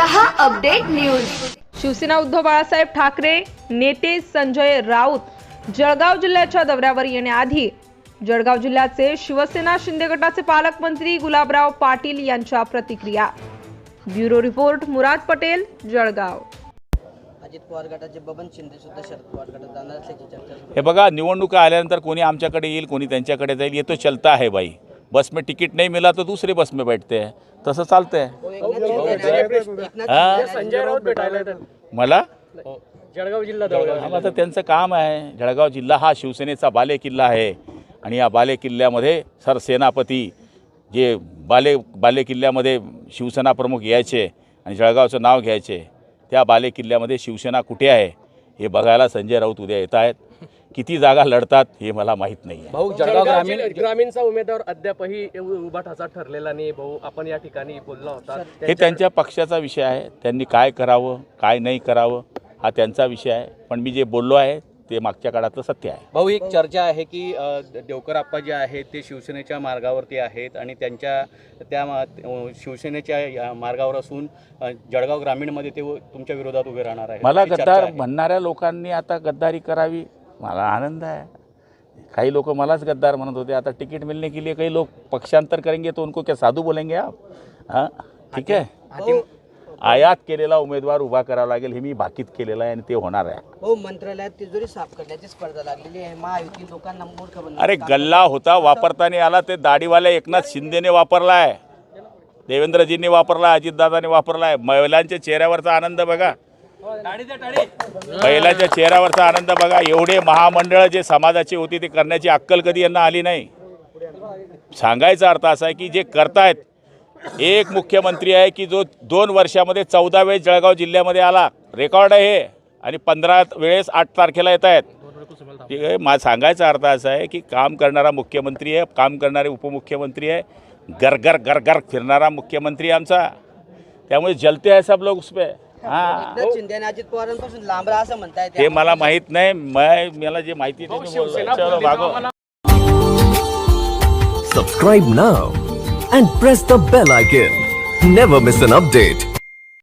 News. Shivsena Uddhav Balasaheb Thackeray नेते संजय राऊत जळगाव जिल्ह्याच्या दौऱ्यावर येण्याआधी जळगाव जिल्ह्याचे शिवसेना शिंदे गटाचे पालकमंत्री गुलाबराव पाटील यांच्या प्रतिक्रिया. Bureau report Murad Patel Jalgaon. Ajit Pawar गटाचे बबन शिंदे सुद्धा शरद पवार गटात जाणार असल्याची चर्चा हे बघा निवडणुका आल्यानंतर कोणी आमच्याकडे येईल कोणी त्यांच्याकडे जाईल ये तो चलता है भाई बस में तिकीट नहीं मिला तो दूसरे बस में बैठते हैं। तसं चालतंय। हो, हा? संजय राऊत भेटायला मला? जळगाव जिल्हा दौरा हा, आता त्यांचं काम आहे. जळगाव जिल्हा हा शिवसेनेचा बालेकिल्ला आहे. आणि या बालेकिल्ल्यामध्ये सरसेनापती जे बाले बालेकिल्ल्यामध्ये शिवसेना प्रमुख यायचे आणि जळगावचं नाव घ्यायचे त्या बालेकिल्ल्यामध्ये शिवसेना कुठे आहे हे बघायला संजय राऊत उद्या येत आहेत. किती जागा लढतात हे मला माहीत नाही आहे भाऊ जळगाव ग्रामीण ग्रामीणचा उमेदवार अद्यापही उभा ठाचा ठरलेला नाही. भाऊ आपण या ठिकाणी बोलला होता. हे त्यांच्या पक्षाचा विषय आहे. त्यांनी काय करावं काय नाही करावं हा त्यांचा विषय आहे. पण मी जे बोललो आहे ते मागच्या काळातलं सत्य आहे. भाऊ एक चर्चा आहे की देवकर आप्पा जे आहेत ते शिवसेनेच्या मार्गावरती आहेत आणि त्यांच्या त्या शिवसेनेच्या या मार्गावर असून जळगाव ग्रामीणमध्ये ते तुमच्या विरोधात उभे राहणार आहेत. मला गद्दार आहे. म्हणणाऱ्या लोकांनी आता गद्दारी करावी मला आनंद आहे. काही लोक मलाच गद्दार म्हणत होते आता तिकीट मिलने के लिए काही लोग पक्षांतर करेंगे तो उनको क्या साधू बोलेंगे आप? हां? ठीक आहे आयात केलेला उमेदवार उभा करावा लागेल हे मी भाकीत केलेलं आहे आणि ते होणार आहे. हो मंत्रालयात तिजोरी साफ करण्याची स्पर्धा लागलेली आहे. महायुती लोकांना मूर्ख बनवण्याचं अरे गल्ला होता वापरताना आला ते दाढीवाल्या एकनाथ शिंदेने वापरला आहे. देवेंद्रजींनी वापरला अजितदादाने वापरला आहे. महिलांच्या चेहऱ्यावरचा आनंद बघा. महिलांच्या चेहऱ्यावरचा आनंद बघा. एवढे महामंडळ जे समाजाची होती ते करण्याची अक्कल कधी यांना आली नाही. सांगायचा अर्थ असा आहे की जे करतायत एक मुख्यमंत्री आहे की जो दोन वर्षामध्ये चौदा वेळेस जळगाव जिल्ह्यामध्ये आला. रेकॉर्ड आहे हे. आणि पंधरा वेळेस आठ तारखेला येत आहेत. ठीक आहे मा सांगायचा अर्थ असा आहे की काम करणारा मुख्यमंत्री आहे काम करणारे उपमुख्यमंत्री आहे. गरगर गरगर फिरणारा मुख्यमंत्री आमचा. त्यामुळे जलते आहे सब लोग उसपे. हां एकनाथ शिंदे आणि अजित पवारांपासून लांब राहा असं म्हणताय ते मला माहीत नाही मै मला जे माहिती ते मी बोललो. चलो भागो Subscribe now and press the bell icon. Never miss an update.